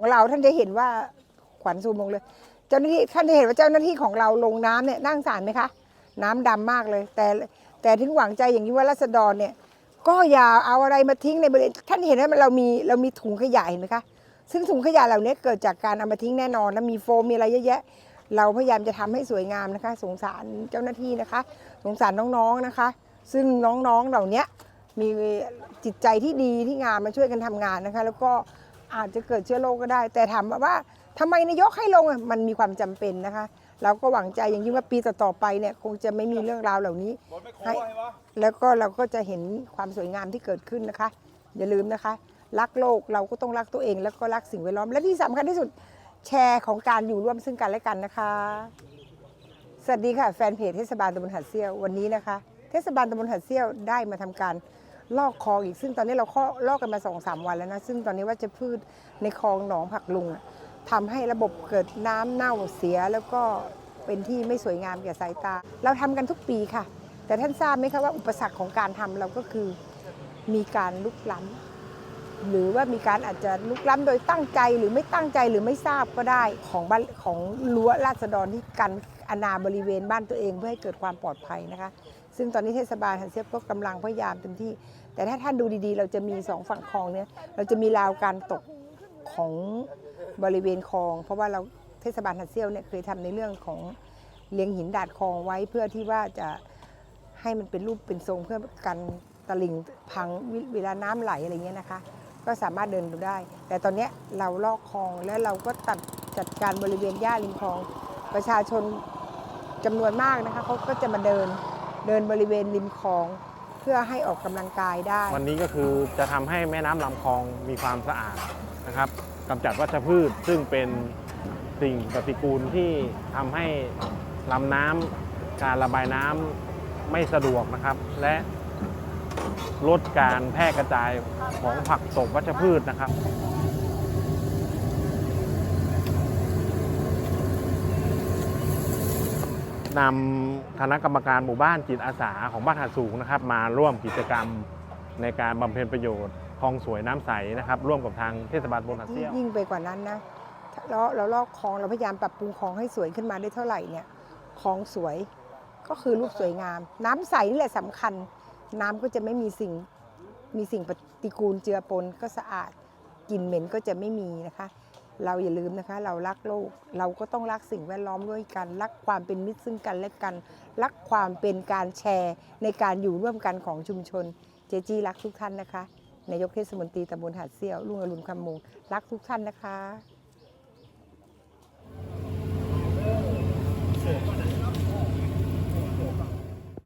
ของเราท่านจะเห็นว่าขวัญซูมลงเลย เจ้าหน้าที่ท่านจะเห็นว่าเจ้าหน้าที่ของเราลงน้ำเนี่ยนั่งสารไหมคะ น้ำดำมากเลย แต่แต่ถึงหวังใจอย่างนี้ว่ารัษฎรเนี่ย ก็อย่าเอาอะไรมาทิ้งในบริเวณท่านเห็นว่าเรามีเรามีถุงขยะเห็นไหมคะซึ่งถุงขยะเหล่านี้เกิดจากการเอามาทิ้งแน่นอนแล้วมีโฟมมีอะไรเยอะแยะ เราพยายามจะทำให้สวยงามนะคะ สงสารเจ้าหน้าที่นะคะ สงสารน้องๆนะคะ ซึ่งน้องๆเหล่านี้มีจิตใจที่ดีที่งามมาช่วยกันทำงานนะคะ แล้วก็ อาจจะเกิดเชื้อโรคก็ได้ แต่ถามว่าทำไมนายกให้ลงอะมันมีความจำเป็นนะคะ เราก็หวังใจอย่างยิ่งว่าปีต่อๆไปเนี่ยคงจะไม่มีเรื่องราวเหล่านี้ให้แล้วก็เราก็จะเห็นความสวยงามที่เกิดขึ้นนะคะ อย่าลืมนะคะ รักโลกเราก็ต้องรักตัวเอง แล้วก็รักสิ่งแวดล้อมและที่สำคัญที่สุดแชร์ของการอยู่ร่วมซึ่งกันและกันนะคะ สวัสดีค่ะแฟนเพจเทศบาลตำบลหัดเซี่ยววันนี้นะคะ เทศบาลตำบลหัดเซี่ยวได้มาทำการ ลอกคลองอีกซึ่งตอนนี้เราข้อลอกกันมาสองสามวันแล้วนะซึ่งตอนนี้ว่าจะพืชในคลองหนองผักลุงอะทำให้ระบบเกิดน้ำเน่าเสียแล้วก็เป็นที่ไม่สวยงามแก่สายตา เราทำกันทุกปีค่ะ แต่ท่านทราบไหมคะว่าอุปสรรคของการทำเราก็คือมีการลุกล้ำหรือว่ามีการอาจจะลุกล้ำโดยตั้งใจหรือไม่ตั้งใจหรือไม่ทราบก็ได้ของบ้านของรั้วราษฎรที่กัน อนาบริเวณบ้านตัวเองเพื่อให้เกิดความปลอดภัยนะคะ ซึ่งตอนนี้เทศบาลฮันเซียบก็กำลังพยายามเต็มที่ แต่ถ้าท่านดูดีๆ เราจะมีสองฝั่งคลองเนี่ยเราจะมีราวการตกของบริเวณคลอง เพราะว่าเราเทศบาลฮันเซียวเนี่ยเคยทำในเรื่องของเลี้ยงหินดาดคลองไว้เพื่อที่ว่าจะให้มันเป็นรูปเป็นทรงเพื่อกันตลิ่งพังเวลาน้ำไหลอะไรเงี้ยนะคะ ก็สามารถเดินดูได้ แต่ตอนเนี้ยเราลอกคลองแล้วเราก็ตัดจัดการบริเวณหญ้าริมคลอง ประชาชน จำนวนมากนะคะเขาก็จะมาเดินเดินบริเวณริมคลองเพื่อให้ออกกำลังกายได้ วันนี้ก็คือจะทำให้แม่น้ำลำคลองมีความสะอาดนะครับกำจัดวัชพืชซึ่งเป็นสิ่งปฏิกูลที่ทำให้ลำน้ำการระบายน้ำไม่สะดวกนะครับ และลดการแพร่กระจายของผักตบวัชพืชนะครับ นำคณะกรรมการหมู่บ้านจิตอาสาของบ้านหาดสูงนะครับ มาร่วมกิจกรรมในการบำเพ็ญประโยชน์คลองสวยน้ำใสนะครับ ร่วมกับทางเทศบาลบลหาดเซี่ยวยิ่งไปกว่านั้นนะเราเราลอกคลองเราพยายามปรับปรุงคลองให้สวยขึ้นมาได้เท่าไหร่เนี่ยคลองสวยก็คือรูปสวยงาม น้ำใสนี่แหละสำคัญ น้ำก็จะไม่มีสิ่งมีสิ่งปฏิกูลเจือปนก็สะอาดกลิ่นเหม็นก็จะไม่มีนะคะ เราอย่าลืมนะคะ เรารักโลก เราก็ต้องรักสิ่งแวดล้อมด้วยกัน รักความเป็นมิตรซึ่งกันและกัน รักความเป็นการแชร์ในการอยู่ร่วมกันของชุมชน เจจีรักทุกท่านนะคะนายกเทศมนตรีตำบลหาดเซี่ยวลุงอรุณคำมงรักทุกท่านนะคะ